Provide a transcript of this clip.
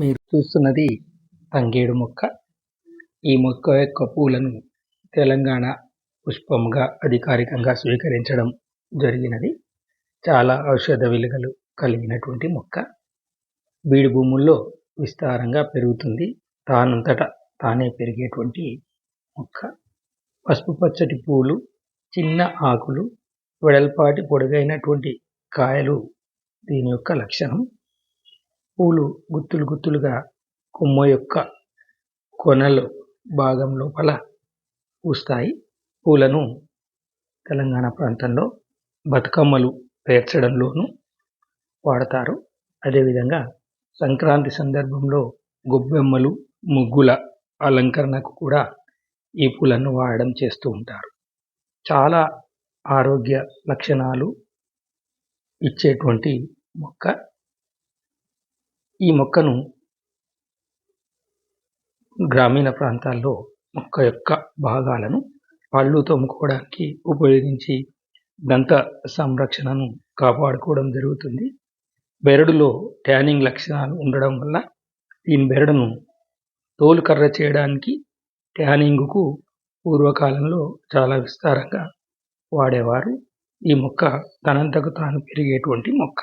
మీరు చూస్తున్నది తంగేడు మొక్క. ఈ మొక్క యొక్క పూలను తెలంగాణ పుష్పంగా అధికారికంగా స్వీకరించడం జరిగినది. చాలా ఔషధ విలువలు కలిగినటువంటి మొక్క. బీడు భూముల్లో విస్తారంగా పెరుగుతుంది. తానంతట తానే పెరిగేటువంటి మొక్క. పసుపు పచ్చటి పూలు చిన్న ఆకులు వెడల్పాటి పొడుగైనటువంటి కాయలు దీని యొక్క లక్షణం. పూలు గుత్తులు గుత్తులుగా కొమ్మ యొక్క కొనలు భాగం లోపల పూస్తాయి. పూలను తెలంగాణ ప్రాంతంలో బతుకమ్మలు పేర్చడంలోనూ వాడతారు. అదేవిధంగా సంక్రాంతి సందర్భంలో గొబ్బెమ్మలు ముగ్గుల అలంకరణకు కూడా ఈ పూలను వాడడం చేస్తూ ఉంటారు. చాలా ఆరోగ్య లక్షణాలు ఇచ్చేటువంటి మొక్క ఈ మొక్కను గ్రామీణ ప్రాంతాల్లో మొక్క యొక్క భాగాలను పళ్ళు తోముకోవడానికి ఉపయోగించి దంత సంరక్షణను కాపాడుకోవడం జరుగుతుంది. బెరడులో ట్యానింగ్ లక్షణాలు ఉండడం వల్ల దీని బెరడును తోలు కర్ర చేయడానికి ట్యానింగ్కు పూర్వకాలంలో చాలా విస్తారంగా వాడేవారు. ఈ మొక్క తనంతకు తాను పెరిగేటువంటి మొక్క.